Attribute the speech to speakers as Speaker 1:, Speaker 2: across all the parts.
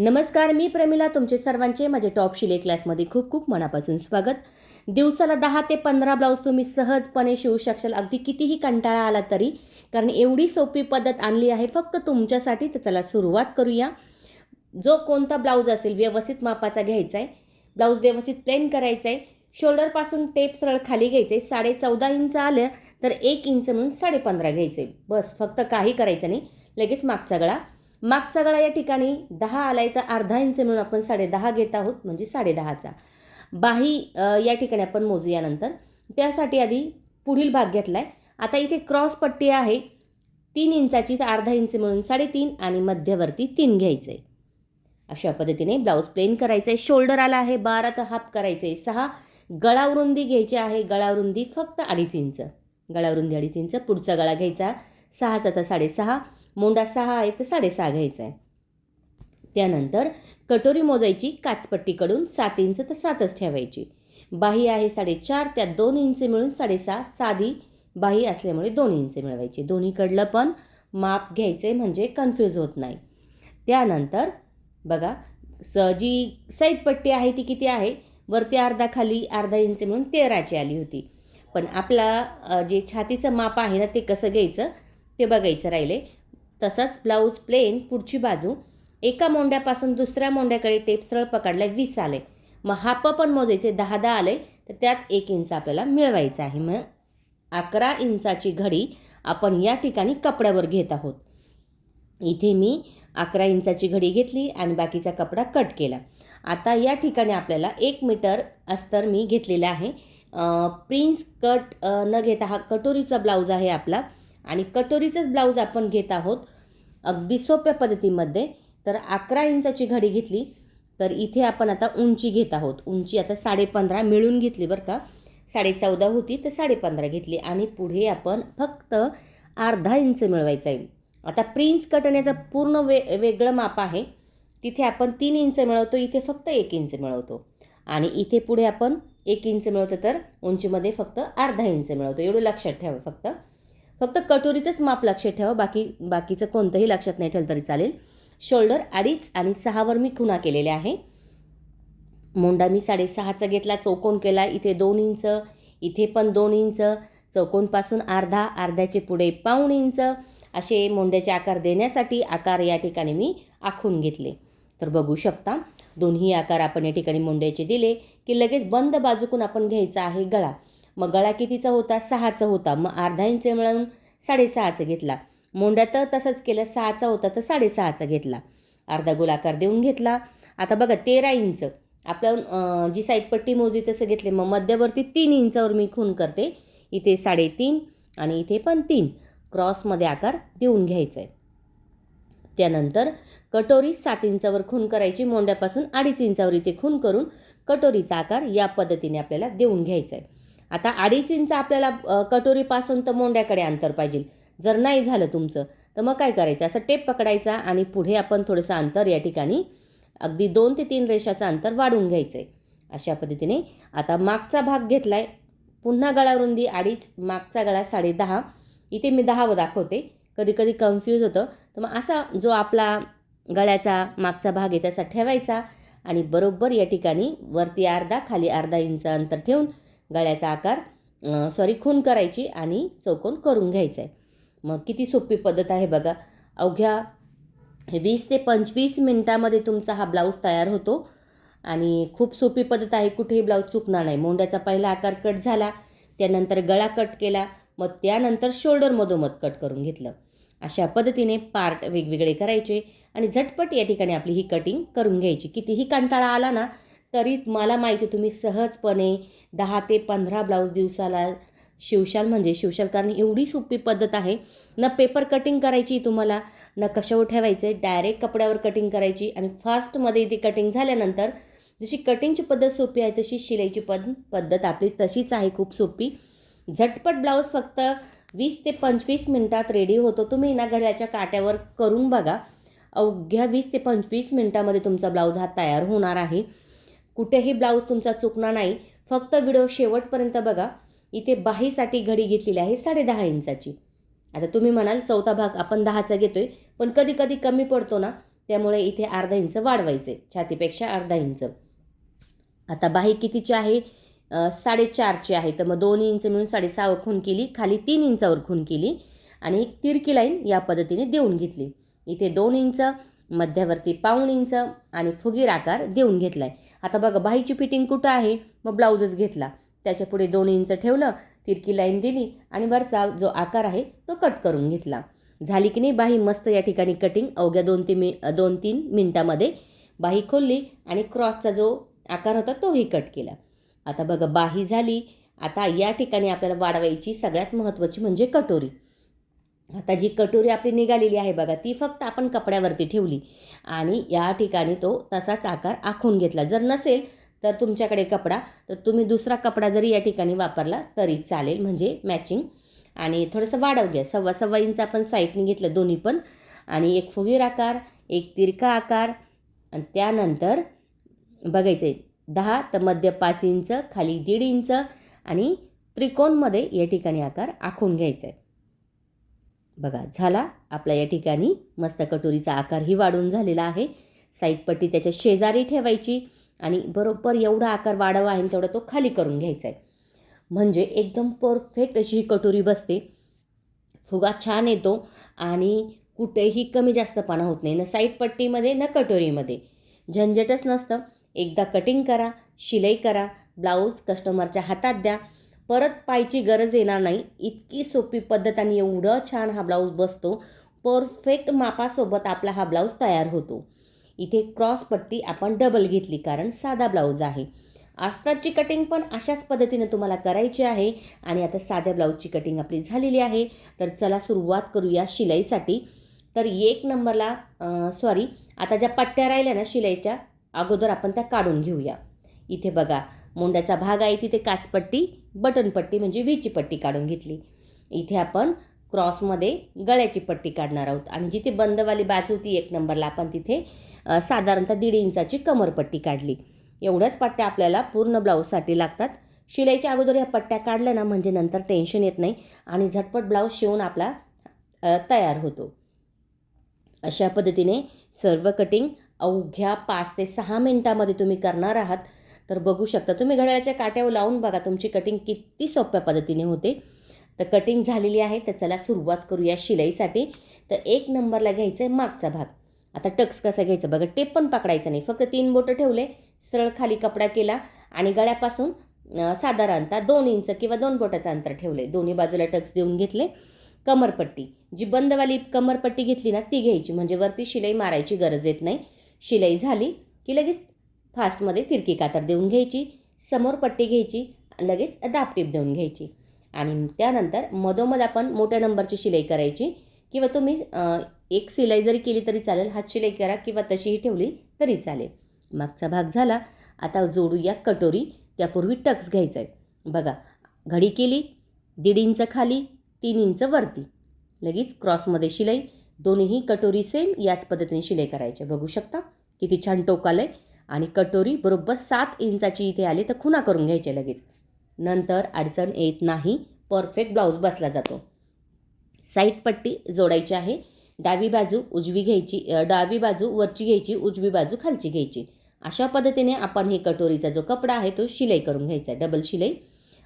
Speaker 1: नमस्कार मी प्रमिला तुमचे सर्वांचे माझ्या टॉप शिले क्लासमध्ये खूप खूप मनापासून स्वागत. दिवसाला दहा ते पंधरा ब्लाऊज तुम्ही सहजपणे शिवू शकशाल. अगदी कितीही कंटाळा आला तरी कारण एवढी सोपी पद्धत आणली आहे फक्त तुमच्यासाठी तर चला सुरुवात करूया. जो कोणता ब्लाऊज असेल व्यवस्थित मापाचा घ्यायचा आहे ब्लाऊज व्यवस्थित प्लेन करायचा आहे शोल्डरपासून टेप सरळ खाली घ्यायचं आहे साडे चौदा इंच आलं तर एक इंच म्हणून साडेपंधरा घ्यायचं आहे बस फक्त काही करायचं नाही. लगेच मागचा गळा. मागचा गळा या ठिकाणी दहा आलाय तर अर्धा इंच म्हणून आपण साडे दहा घेत आहोत म्हणजे साडेदहाचा. बाही या ठिकाणी आपण मोजूया नंतर. त्यासाठी आधी पुढील भाग घेतला आहे आता इथे क्रॉस पट्टी आहे. तीन इंचाची तर अर्धा इंच मिळून साडेतीन आणि मध्यवर्ती तीन घ्यायचं आहे अशा पद्धतीने ब्लाऊज प्लेन करायचं आहे शोल्डर आला आहे बारा तर हाफ करायचं आहे सहा. गळावरुंदी घ्यायची आहे. गळावरुंदी फक्त अडीच इंच. गळावरुंदी अडीच इंच. पुढचा गळा घ्यायचा सहाचा तर साडेसहा. मोंडा सहा आहे तर साडेसहा घ्यायचा आहे त्यानंतर कटोरी मोजायची काचपट्टीकडून सात इंच तर सातच ठेवायची. बाही आहे साडेचार त्यात दोन इंच मिळून साडेसहा साधी बाही असल्यामुळे दोन इंच मिळवायची. दोन्हीकडलं पण माप घ्यायचे म्हणजे कन्फ्यूज होत नाही. त्यानंतर बघा स जी साईड पट्टी आहे ती किती आहे? वरती अर्धा खाली अर्धा इंच म्हणून तेराची आली होती. पण आपला जे छातीचं माप आहे ना ते कसं घ्यायचं? ते बघायचं राहिले. तसंच ब्लाऊज प्लेन पुढची बाजू. एका मोंड्यापासून दुसऱ्या मोंड्याकडे टेप सरळ पकडला वीस आले. मग हाप पण मोजायचे दहा दहा आले. तर त्यात एक इंच आपल्याला मिळवायचं आहे. मग अकरा इंचाची घडी आपण या ठिकाणी कपड्यावर घेत आहोत. इथे मी अकरा इंचाची घडी घेतली आणि बाकीचा कपडा कट केला. आता या ठिकाणी आपल्याला एक मीटर अस्तर मी घेतलेलं आहे. प्रिन्स कट न घेता हा कटोरीचा ब्लाऊज आहे आपला. आणि कटोरीचंच ब्लाऊज आपण घेत आहोत अगदी सोप्या पद्धतीमध्ये. तर अकरा इंचाची घडी घेतली तर इथे आपण आता उंची घेत आहोत. उंची आता साडेपंधरा मिळून घेतली बरं का. साडे चौदा होती तर साडेपंधरा घेतली. आणि पुढे आपण फक्त अर्धा इंच मिळवायचं आहे. आता प्रिन्स कटण्याचं पूर्ण वे वेगळं माप आहे. तिथे आपण तीन इंच मिळवतो इथे फक्त एक इंच मिळवतो. आणि इथे पुढे आपण एक इंच मिळवतो तर उंचीमध्ये फक्त अर्धा इंच मिळवतो. एवढं लक्षात ठेवा फक्त. फक्त कटोरीचंच माप लक्षात ठेवा बाकी बाकीचं कोणतंही लक्षात नाही ठेवलं तरी चालेल. शोल्डर अडीच आणि सहावर मी खुणा केलेल्या आहे. मोंडा मी साडेसहाचा घेतला चौकोन केला इथे दोन इंच इथे पण दोन इंच चौकोनपासून अर्धा अर्ध्याचे पुढे पाऊण इंच असे मोंड्याचे आकार देण्यासाठी आकार या ठिकाणी मी आखून घेतले. तर बघू शकता दोन्ही आकार आपण या ठिकाणी मोंड्याचे दिले की लगेच बंद बाजूकून आपण घ्यायचा आहे गळा. मग गळा कितीचा होता? सहाचा होता. मग अर्धा इंच मिळवून साडेसहाचा घेतला. मोंड्या तर तसंच केलं. सहाचा होता तर साडेसहाचा घेतला. अर्धा गोलाकार देऊन घेतला. आता बघा तेरा इंच. आपलं जी साईडपट्टी मोजी तसं घेतले. मग मध्यवर्ती तीन इंचावर मी खून करते. इथे साडेतीन आणि इथे पण तीन. क्रॉसमध्ये आकार देऊन घ्यायचा आहे त्यानंतर कटोरी सात इंचावर खून करायची. मोंड्यापासून अडीच इंचावर इथे खून करून कटोरीचा आकार या पद्धतीने आपल्याला देऊन घ्यायचा आहे आता अडीच इंच आपल्याला कटोरीपासून तर मोंड्याकडे अंतर पाहिजे. जर नाही झालं तुमचं तर मग काय करायचं? असं टेप पकडायचा आणि पुढे आपण थोडंसं अंतर या ठिकाणी अगदी दोन ते तीन रेषाचं अंतर वाढवून घ्यायचं आहे अशा पद्धतीने आता मागचा भाग घेतला आहे पुन्हा गळारुंदी अडीच मागचा गळा साडे दहा. इथे मी दहा दाखवते. कधी कधी कन्फ्यूज होतं. तर मग असा जो आपला गळ्याचा मागचा भाग आहे त्याचा ठेवायचा आणि बरोबर या ठिकाणी वरती अर्धा खाली अर्धा इंच अंतर ठेवून गळ्याचा आकार सॉरी खून करायची आणि चौकोन करून घ्यायचा आहे मग किती सोपी पद्धत आहे बघा. अवघ्या वीस ते पंचवीस मिनटामध्ये तुमचा हा ब्लाऊज तयार होतो. आणि खूप सोपी पद्धत आहे कुठेही ब्लाऊज चुकणार नाही. मोंड्याचा पहिला आकार कट झाला त्यानंतर गळा कट केला मग त्यानंतर शोल्डर मधोमध कट करून घेतलं. अशा पद्धतीने पार्ट वेगवेगळे करायचे आणि झटपट या ठिकाणी आपली ही कटिंग करून घ्यायची. कितीही कंटाळा आला ना तरी मला माहिती आहे तुम्ही सहजपणे दहा ते पंधरा ब्लाऊज दिवसाला शिवशाल. म्हणजे शिवशाल कारण एवढी सोपी पद्धत आहे. न पेपर कटिंग करायची तुम्हाला न कशावर ठेवायचं आहे डायरेक्ट कपड्यावर कटिंग करायची आणि फास्टमध्ये ती कटिंग झाल्यानंतर जशी कटिंगची पद्धत सोपी आहे तशी शिलाईची पद पद्धत आपली तशीच आहे खूप सोपी. झटपट ब्लाऊज फक्त वीस ते पंचवीस मिनटात रेडी होतो. तुम्ही ना घड्याच्या काट्यावर करून बघा. अवघ्या वीस ते पंचवीस मिनटामध्ये तुमचा ब्लाऊज हा तयार होणार आहे. कुठेही ब्लाऊज तुमचा चुकणार नाही. फक्त व्हिडिओ शेवटपर्यंत बघा. इथे बाहीसाठी घडी घेतलेली आहे साडे दहा इंचाची. आता तुम्ही म्हणाल चौथा भाग आपण दहाचा घेतोय पण कधी कधी कमी पडतो ना त्यामुळे इथे अर्धा इंच वाढवायचे छातीपेक्षा अर्धा इंच. आता बाही कितीची आहे? साडेचारची आहे. तर मग दोन इंच मिळून साडेसहावर खून केली खाली तीन इंचावर खून केली आणि एक तिरकी लाईन या पद्धतीने देऊन घेतली. इथे दोन इंच मध्यावरती पाऊण इंच आणि फुगीर आकार देऊन घेतला आहे आता बघा बाहीची फिटिंग कुठं आहे? मग ब्लाऊजच घेतला. त्याच्या पुढे दोन इंच ठेवलं तिरकी लाईन दिली आणि वरचा जो आकार आहे तो कट करून घेतला. झाली की नाही बाही? मस्त या ठिकाणी कटिंग अवघ्या दोन तीन मि दोन तीन मिनटामध्ये बाही खोलली आणि क्रॉसचा जो आकार होता तोही कट केला. आता बघा बाही झाली. आता या ठिकाणी आपल्याला वाढवायची सगळ्यात महत्त्वाची म्हणजे कटोरी. आता जी कटोरी आपली निघालेली आहे बघा ती फक्त आपण कपड्यावरती ठेवली. आणि या ठिकाणी तो तसाच आकार आखून घेतला. जर नसेल तर तुमच्याकडे कपडा तर तुम्ही दुसरा कपडा जरी या ठिकाणी वापरला तरी चालेल म्हणजे मॅचिंग आणि थोडंसं वाढव घ्या. सव्वा सव्वा इंच आपण साईडने घेतलं दोन्ही पण. आणि एक फुगीर आकार एक तिरका आकार. आणि त्यानंतर बघायचं आहे दहा तर मध्य पाच इंच खाली दीड इंच. आणि त्रिकोणमध्ये या ठिकाणी आकार आखून घ्यायचा आहे. बघा झाला. आपला या ठिकाणी मस्त कटोरीचा आकारही वाढून झालेला आहे. साईडपट्टी त्याच्या शेजारी ठेवायची आणि बरोबर एवढा आकार वाढवा आहे तेवढा तो खाली करून घ्यायचा आहे. म्हणजे एकदम परफेक्ट अशी ही कटोरी बसते. फुगा छान येतो आणि कुठेही कमी जास्तपणा होत नाही. ना साईडपट्टीमध्ये ना कटोरीमध्ये. झंझटच नसतं. एकदा कटिंग करा शिलाई करा ब्लाऊज कस्टमरच्या हातात द्या. परत पायची गरज येणार नाही. इतकी सोपी पद्धत आणि एवढं छान हा ब्लाऊज बसतो. परफेक्ट मापासोबत आपला हा ब्लाऊज तयार होतो. इथे क्रॉस पट्टी आपण डबल घेतली कारण साधा ब्लाऊज आहे. आस्तारची कटिंग पण अशाच पद्धतीने तुम्हाला करायची आहे. आणि आता साध्या ब्लाऊजची कटिंग आपली झालेली आहे. तर चला सुरुवात करूया शिलाईसाठी. तर एक नंबरला सॉरी आता ज्या पट्ट्या राहिल्या ना शिलाईच्या अगोदर आपण त्या काढून घेऊया. इथे बघा मुंड्याचा भाग आहे तिथे काचपट्टी बटनपट्टी म्हणजे वीची पट्टी काढून घेतली. इथे आपण क्रॉसमध्ये गळ्याची पट्टी काढणार आहोत. आणि जिथे बंदवाली बाजू होती एक नंबरला आपण तिथे साधारणतः दीड इंचाची कमरपट्टी काढली. एवढ्याच पट्ट्या आपल्याला पूर्ण ब्लाऊजसाठी लागतात. शिलाईच्या अगोदर या पट्ट्या काढल्या ना म्हणजे नंतर टेन्शन येत नाही आणि झटपट ब्लाऊज शिवून आपला तयार होतो. अशा पद्धतीने सर्व कटिंग अवघ्या पाच ते सहा मिनटामध्ये तुम्ही करणार आहात. तर बघू शकता. तुम्ही घड्याळाच्या काट्यावर लावून बघा. तुमची कटिंग किती सोप्या पद्धतीने होते. तर कटिंग झालेली आहे. तर चला सुरुवात करूया शिलाईसाठी. तर एक नंबरला घ्यायचं आहे मागचा भाग. आता टक्स कसा घ्यायचा? बघा टेप पण पकडायचं नाही. फक्त तीन बोटं ठेवले सरळ खाली कपडा केला आणि गळ्यापासून साधारणतः दोन इंच किंवा दोन बोटाचं अंतर ठेवले. दोन्ही बाजूला टक्स देऊन घेतले. कमरपट्टी. जी बंदवाली कमरपट्टी घेतली ना ती घ्यायची. म्हणजे वरती शिलाई मारायची गरज येत नाही. शिलाई झाली की लगेच फास्टमध्ये तिरकी कातर देऊन घ्यायची समोर पट्टी घ्यायची लगेच दापटीप देऊन घ्यायची. आणि त्यानंतर मधोमध आपण मोठ्या नंबरची शिलाई करायची किंवा तुम्ही एक शिलाई जरी केली तरी चालेल हात शिलाई करा किंवा तशीही ठेवली तरी चालेल. मागचा भाग झाला. आता जोडूया कटोरी. त्यापूर्वी टक्स घ्यायचा आहे बघा घडी केली दीड इंच खाली तीन इंच वरती. लगेच क्रॉसमध्ये शिलाई. दोन्हीही कटोरी सेम याच पद्धतीने शिलाई करायचे. बघू शकता किती छान टोक आलं आहे आणि कटोरी बरोबर सात इंचाची इथे आली तर खुणा करून घ्यायचे लगेच. नंतर अडचण येत नाही परफेक्ट ब्लाऊज बसला जातो. साईड पट्टी जोडायची आहे. डावी बाजू उजवी घ्यायची डावी बाजू वरची घ्यायची उजवी बाजू खालची घ्यायची. अशा पद्धतीने आपण हे कटोरीचा जो कपडा आहे तो शिलाई करून घ्यायचा आहे. डबल शिलाई.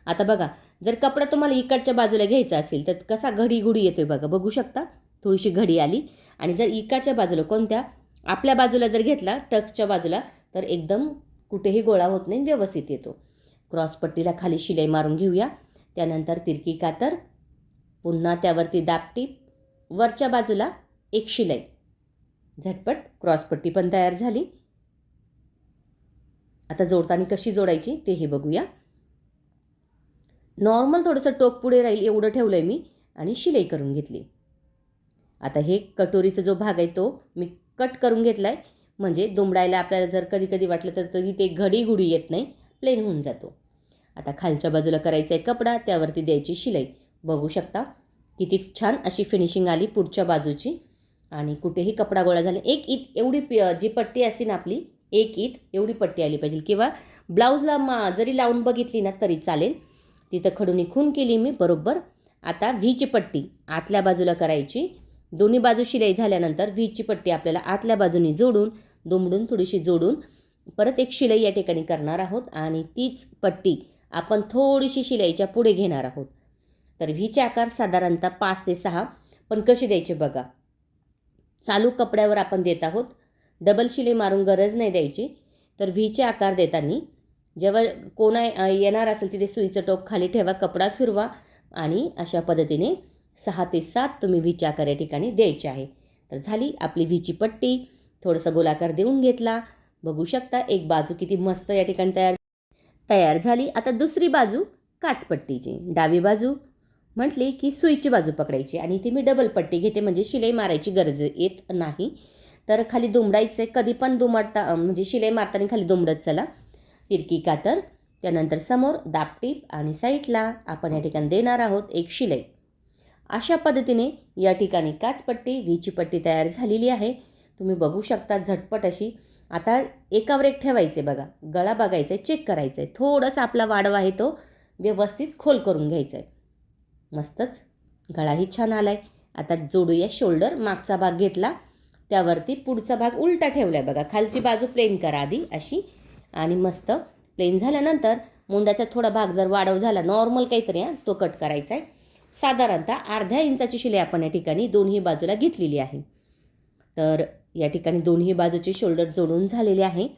Speaker 1: आता बघा जर कपडा तुम्हाला इकडच्या बाजूला घ्यायचा असेल तर कसा घडी घुडी येतोय बघा. बघू शकता? थोडीशी घडी आली. आणि जर इकडच्या बाजूला कोणत्या आपल्या बाजूला जर घेतला टक्सच्या बाजूला तर एकदम कुठेही गोळा होत नाही व्यवस्थित येतो. क्रॉसपट्टीला खाली शिलाई मारून घेऊया. त्यानंतर तिरकी कातर पुन्हा त्यावरती दापटीप वरच्या बाजूला एक शिलाई. झटपट क्रॉसपट्टी पण तयार झाली. आता जोडताना कशी जोडायची तेही बघूया. नॉर्मल थोडंसं टोक पुढे राहील एवढं ठेवलं आहे मी आणि शिलाई करून घेतली. आता हे कटोरीचा जो भाग आहे तो मी कट करून घेतला आहे म्हणजे दुमडायला आपल्याला जर कधी कधी वाटलं तर तरी ते घडीघुडी येत नाही प्लेन होऊन जातो. आता खालच्या बाजूला करायचा आहे कपडा त्यावरती द्यायची शिलाई. बघू शकता किती छान अशी फिनिशिंग आली पुढच्या बाजूची. आणि कुठेही कपडा गोळा झाला एक ईत एवढी जी पट्टी असते ना आपली एक ईत एवढी पट्टी आली पाहिजे. किंवा ब्लाऊजला मा जरी लावून बघितली ना तरी चालेल. तिथं खडूनी खून केली मी बरोबर. आता व्हीची पट्टी आतल्या बाजूला करायची. दोन्ही बाजू शिलाई झाल्यानंतर व्हीची पट्टी आपल्याला आतल्या बाजूनी जोडून दुमडून थोडीशी जोडून परत एक शिलाई या ठिकाणी करणार आहोत आणि तीच पट्टी आपण थोडीशी शिलाईच्या पुढे घेणार आहोत. तर व्हीचे आकार साधारणतः पाच ते सहा पण कसे द्यायचे बघा. चालू कपड्यावर आपण देत आहोत. डबल शिलाई मारून गरज नाही द्यायची. तर व्हीचे आकार देताना जेव्हा कोणा येणार असेल तिथे सुईचं टोक खाली ठेवा कपडा फिरवा आणि अशा पद्धतीने सहा ते सात तुम्ही व्हीच्या आकार या ठिकाणी द्यायचे आहे. तर झाली आपली व्हीची पट्टी. थोडंसं गोलाकार देऊन घेतला. बघू शकता एक बाजू किती मस्त या ठिकाणी तयार तयार झाली. आता दुसरी बाजू काचपट्टीची. डावी बाजू म्हटली की सुईची बाजू पकडायची आणि ती मी डबल पट्टी घेते म्हणजे शिलाई मारायची गरज येत नाही. तर खाली दुमडायचं आहे. कधी पण दुमडता म्हणजे शिलाई मारताना खाली दुमडत चला. तिरकी कातर. त्यानंतर समोर दापटीप आणि साईडला आपण या ठिकाणी देणार आहोत एक शिलाई. अशा पद्धतीने या ठिकाणी काचपट्टी व्हीची पट्टी तयार झालेली आहे. तुम्ही बघू शकता झटपट अशी. आता एकावर एक ठेवायचे बघा. गळा बघायचा आहे चेक करायचा आहे थोडंसं आपला वाढवा आहे तो. व्यवस्थित खोल करून घ्यायचा आहे मस्तच. गळाही छान आला आहे आता जोडूया शोल्डर मागचा भाग घेतला. त्यावरती पुढचा भाग उलटा ठेवला आहे बघा. खालची बाजू प्लेन करा आधी अशी. आणि मस्त. प्लेन झाल्यानंतर मुंड्याचा थोडा भाग जर वाढव झाला नॉर्मल काहीतरी हां तो कट करायचा आहे साधारणतः अर्ध्या इंचाची शिलाई आपण या ठिकाणी दोन्ही बाजूला घेतलेली आहे. तर या ठिकाणी दोन्ही बाजूचे शोल्डर जोडून झालेले आहे.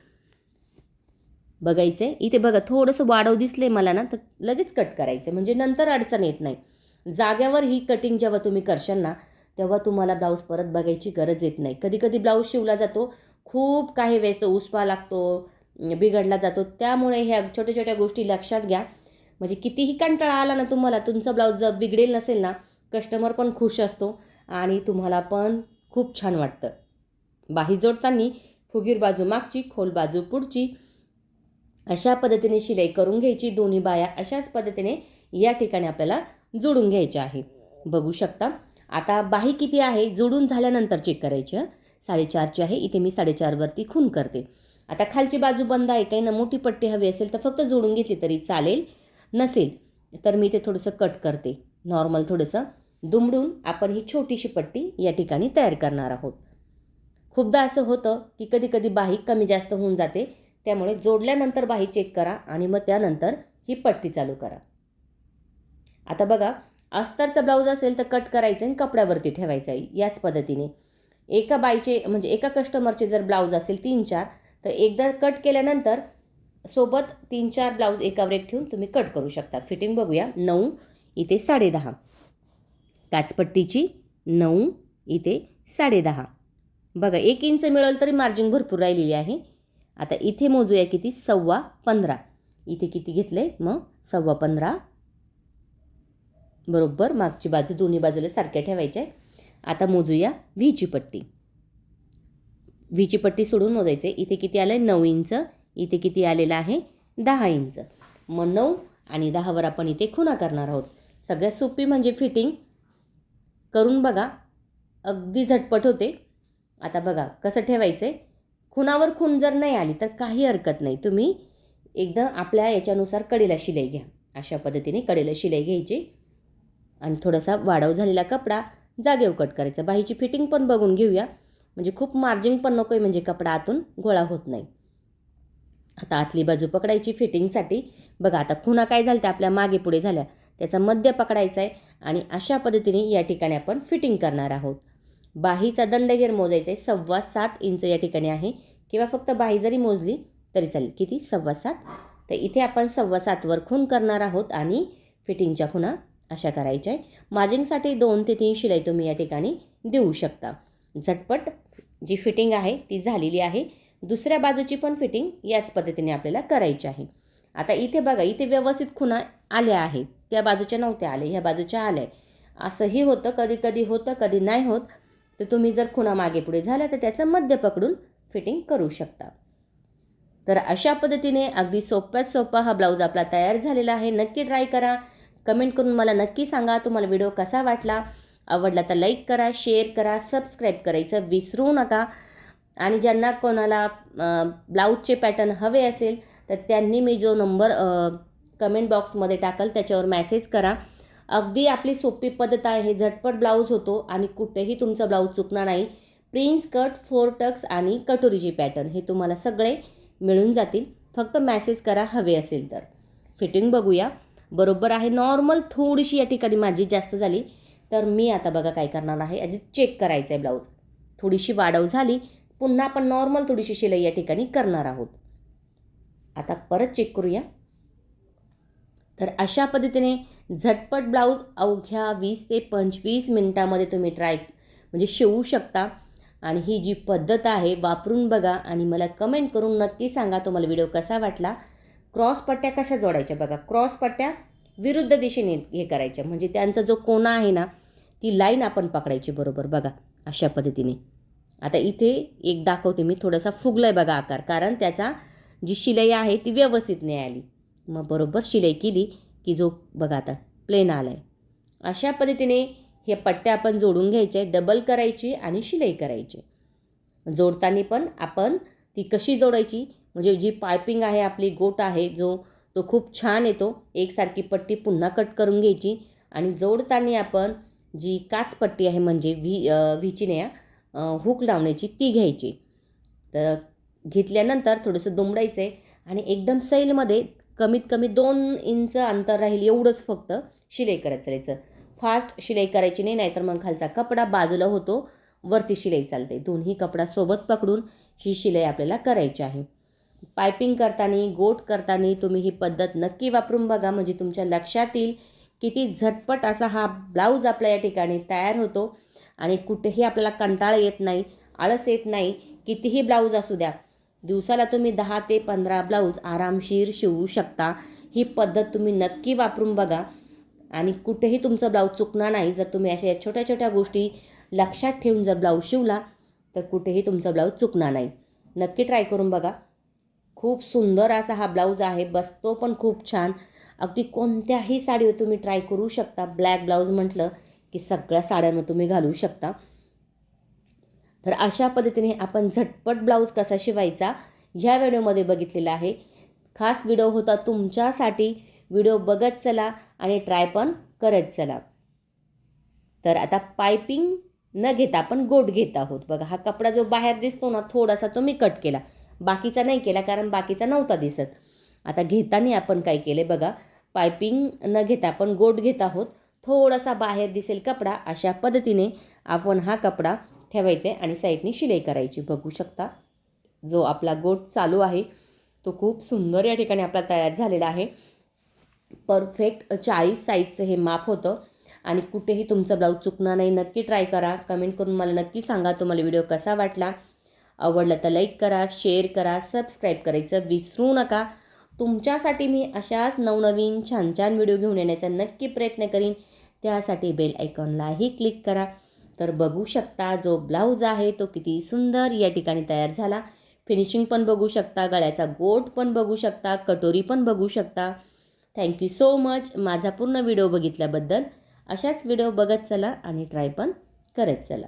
Speaker 1: बघायचं आहे इथे बघा थोडंसं वाढव दिसले मला ना तर लगेच कट करायचं म्हणजे नंतर अडचण येत नाही. जाग्यावर ही कटिंग जेव्हा तुम्ही करशाल ना तेव्हा तुम्हाला ब्लाऊज परत बघायची गरज येत नाही. कधी कधी ब्लाऊज शिवला जातो खूप काही वेळेस तो उसपा लागतो बिघडला जातो. त्यामुळे ह्या छोट्या छोट्या गोष्टी लक्षात घ्या. म्हणजे कितीही कंटाळा आला ना तुम्हाला तुमचा ब्लाऊज जर बिघडेल नसेल ना कस्टमर पण खुश असतो आणि तुम्हाला पण खूप छान वाटतं. बाही जोडताना फुगीर बाजू मागची खोल बाजू पुढची अशा पद्धतीने शिलाई करून घ्यायची. दोन्ही बाया अशाच पद्धतीने या ठिकाणी आपल्याला जोडून घ्यायच्या आहे. बघू शकता. आता बाही किती आहे? जोडून झाल्यानंतर चेक करायची हं. साडेचारची आहे. इथे मी साडेचारवरती खून करते. आता खालची बाजू बंद आहे. काही ना मोठी पट्टी हवी असेल तर फक्त जोडून घेतली तरी चालेल. नसेल तर मी ते थोडंसं कट करते. नॉर्मल थोडंसं दुमडून आपण ही छोटीशी पट्टी या ठिकाणी तयार करणार आहोत. खूपदा असं होतं की कधी कधी बाही कमी जास्त होऊन जाते त्यामुळे जोडल्यानंतर बाही चेक करा आणि मग त्यानंतर ही पट्टी चालू करा. आता बघा अस्तरचा ब्लाऊज असेल तर कट करायचं आणि कपड्यावरती ठेवायचं आहे याच पद्धतीने. एका बाईचे म्हणजे एका कस्टमरचे जर ब्लाऊज असेल तीन चार तर एकदा कट केल्यानंतर सोबत तीन चार ब्लाऊज एकावर एक ठेवून तुम्ही कट करू शकता. फिटिंग बघूया. नऊ इथे साडेदहा काचपट्टीची नऊ इथे साडेदहा बघा एक इंच मिळेल तरी मार्जिन भरपूर राहिलेली आहे. आता इथे मोजूया किती? सव्वा पंधरा. इथे किती घेतलं आहे मग सव्वा पंधरा. बरोबर मागची बाजू दोन्ही बाजूला सारख्या ठेवायच्या आहे आता मोजूया व्हीची पट्टी. व्हीची पट्टी सोडून मोजायचे इथे किती आलं आहे नऊ इंच. इथे किती आलेलं आहे? दहा इंच. मग नऊ आणि दहावर आपण इथे खुणा करणार आहोत. सगळ्यात सोपी म्हणजे फिटिंग करून बघा. अगदी झटपट होते. आता बघा कसं ठेवायचं आहे खुणावर खूण जर नाही आली तर काही हरकत नाही. तुम्ही एकदम आपल्या याच्यानुसार कडेला शिलाई घ्या. अशा पद्धतीने कडेला शिलाई घ्यायची. आणि थोडासा वाढव झालेला कपडा जागेवर कट करायचा. बाहीची फिटिंग पण बघून घेऊया. म्हणजे खूप मार्जिंग पण नको आहे म्हणजे कपडा आतून गोळा होत नाही. आता आतली बाजू पकडायची फिटिंगसाठी. बघा आता खुणा काय झालं त्या आपल्या मागे पुढे झाल्या. त्याचा मध्य पकडायचा आहे आणि अशा पद्धतीने या ठिकाणी आपण फिटिंग करणार आहोत. बाहीचा दंडगेर मोजायचा आहे. सव्वा सात इंच या ठिकाणी आहे. किंवा फक्त बाही जरी मोजली तरी चालेल. किती? सव्वा सात. तर इथे आपण सव्वा सातवर खून करणार आहोत आणि फिटिंगच्या खुणा अशा करायच्या आहे. मार्जिंगसाठी दोन ते तीन शिलाई तुम्ही या ठिकाणी देऊ शकता. झटपट जी फिटिंग आहे ती झालेली आहे. दुसऱ्या बाजूची पण फिटिंग याच पद्धतीने आपल्याला करायची आहे. आता इथे बघा इथे व्यवस्थित खुणा आल्या आहेत. त्या बाजूच्या नव्हत्या आल्या ह्या बाजूच्या आल्या. असंही होतं कधी कधी होतं कधी नाही होत. तर तुम्ही जर खुणा मागे पुढे झाल्या तर त्याचं मध्य पकडून फिटिंग करू शकता. तर अशा पद्धतीने अगदी सोप्यात सोपा हा ब्लाऊज आपला तयार झालेला आहे. नक्की ट्राय करा. कमेंट करून मला नक्की सांगा तुम्हाला व्हिडिओ कसा वाटला. आवडला तर लाईक करा शेअर करा सबस्क्राईब करायचं विसरू नका. आणि ज्यांना कोणाला ब्लाऊजचे पॅटर्न हवे असेल तर त्यांनी मी जो नंबर कमेंट बॉक्समध्ये टाकल त्याच्यावर मॅसेज करा. अगदी आपली सोपी पद्धत आहे झटपट ब्लाऊज होतो आणि कुठेही तुमचा ब्लाऊज चुकणार नाही. प्रिन्स कट फोर टक्स आणि कटोरीची पॅटर्न हे तुम्हाला सगळे मिळून जातील. फक्त मॅसेज करा हवे असेल तर. फिटिंग बघूया. बरोबर आहे नॉर्मल थोडीशी या ठिकाणी माझी जास्त झाली तर मी आता बघा काय करणार आहे. आधी चेक करायचं आहे ब्लाऊज. थोडीशी वाढव झाली पुन्हा आपण नॉर्मल थोडीशी शिलाई या ठिकाणी करणार आहोत. आता परत चेक करूया. तर अशा पद्धतीने झटपट ब्लाऊज अवघ्या वीस ते पंचवीस मिनटामध्ये तुम्ही ट्राय म्हणजे शिवू शकता. आणि ही जी पद्धत आहे वापरून बघा आणि मला कमेंट करून नक्की सांगा तुम्हाला व्हिडिओ कसा वाटला. क्रॉस पट्ट्या कशा जोडायच्या बघा. क्रॉस पट्ट्या विरुद्ध दिशेने हे करायच्या. म्हणजे त्यांचा जो कोणा आहे ना ती लाईन आपण पकडायची बरोबर बघा. अशा पद्धतीने. आता इथे एक दाखवते मी थोडासा फुगला आहे बघा आकार कारण त्याचा जी शिलाई आहे ती व्यवस्थित नाही आली. मग बरोबर शिलाई केली की जो बघा आता प्लेन आला आहे अशा पद्धतीने हे पट्ट्या आपण जोडून घ्यायचे डबल करायची आणि शिलाई करायची. जोडताना पण आपण ती कशी जोडायची म्हणजे जी पायपिंग आहे आपली गोट आहे जो तो खूप छान येतो एकसारखी पट्टी पुन्हा कट करून घ्यायची. आणि जोडताना आपण जी काच पट्टी आहे म्हणजे व्ही व्हीची हुक लावण्याची ती घ्यायची. तर घेतल्यानंतर थोडंसं दुमडायचं आहे आणि एकदम सैलमध्ये कमीत कमी दोन इंच अंतर राहील एवढंच फक्त शिलाई करत चालायचं फास्ट शिलाई करायची नाही नाहीतर मग खालचा कपडा बाजूला होतो वरती शिलाई चालते. दोन्ही कपडा सोबत पकडून ही शिलाई आपल्याला करायची आहे. पायपिंग करताना गोट करताना तुम्ही ही पद्धत नक्की वापरून बघा. म्हणजे तुमच्या लक्षात येईल किती झटपट असा हा ब्लाऊज आपल्या या ठिकाणी तयार होतो. आणि कुठेही आपल्याला कंटाळा येत नाही आळस येत नाही कितीही ब्लाऊज असू द्या. दिवसाला तुम्ही दहा ते पंधरा ब्लाऊज आरामशीर शिवू शकता. ही पद्धत तुम्ही नक्की वापरून बघा. आणि कुठेही तुमचं ब्लाऊज चुकणार नाही जर तुम्ही अशा या छोट्या छोट्या गोष्टी लक्षात ठेवून जर ब्लाऊज शिवला तर कुठेही तुमचा ब्लाऊज चुकणार नाही. नक्की ट्राय करून बघा. खूप सुंदर असा हा ब्लाऊज आहे बसतो पण खूप छान. अगदी कोणत्याही साडीवर तुम्ही ट्राय करू शकता. ब्लॅक ब्लाऊज म्हटलं की सगळ्या साड्यांवर तुम्ही घालू शकता. तर अशा पद्धतीने आपण झटपट ब्लाऊज कसा शिवायचा ह्या व्हिडिओमध्ये बघितलेला आहे. खास व्हिडिओ होता तुमच्यासाठी. व्हिडिओ बघत चला आणि ट्राय पण करत चला. तर आता पायपिंग न घेता आपण गोट घेत आहोत. बघा हा कपडा जो बाहेर दिसतो ना थोडासा तो मी कट केला. बाकीचा नाही केला कारण बाकीचा नव्हता दिसत. आता घेताना आपण काय केले बघा पायपिंग न घेता आपण गोट घेत आहोत. थोडासा बाहेर दिसेल कपडा अशा पद्धतीने आपण हा कपडा ठेवायचा आहे आणि साईडने शिलाई करायची. बघू शकता जो आपला गोट चालू आहे तो खूप सुंदर या ठिकाणी आपला तयार झालेला आहे. परफेक्ट चाळीस साईजचं हे माप होतं आणि कुठेही तुमचा ब्लाऊज चुकणार नाही. नक्की ट्राय करा. कमेंट करून मला नक्की सांगा तुम्हाला व्हिडिओ कसा वाटला. आवडला तर लाईक करा शेअर करा सबस्क्राईब करायचं विसरू नका. तुमच्यासाठी मी अशाच नवनवीन छान छान व्हिडिओ घेऊन येण्याचा नक्की प्रयत्न करीन. त्यासाठी बेल आयकॉनलाही क्लिक करा. तर बघू शकता जो ब्लाऊज आहे तो किती सुंदर या ठिकाणी तयार झाला. फिनिशिंग पण बघू शकता गळ्याचा गोट पण बघू शकता कटोरी पण बघू शकता. थँक्यू सो मच माझा पूर्ण व्हिडिओ बघितल्याबद्दल अशाच व्हिडिओ बघत चला आणि ट्राय पण करत चला.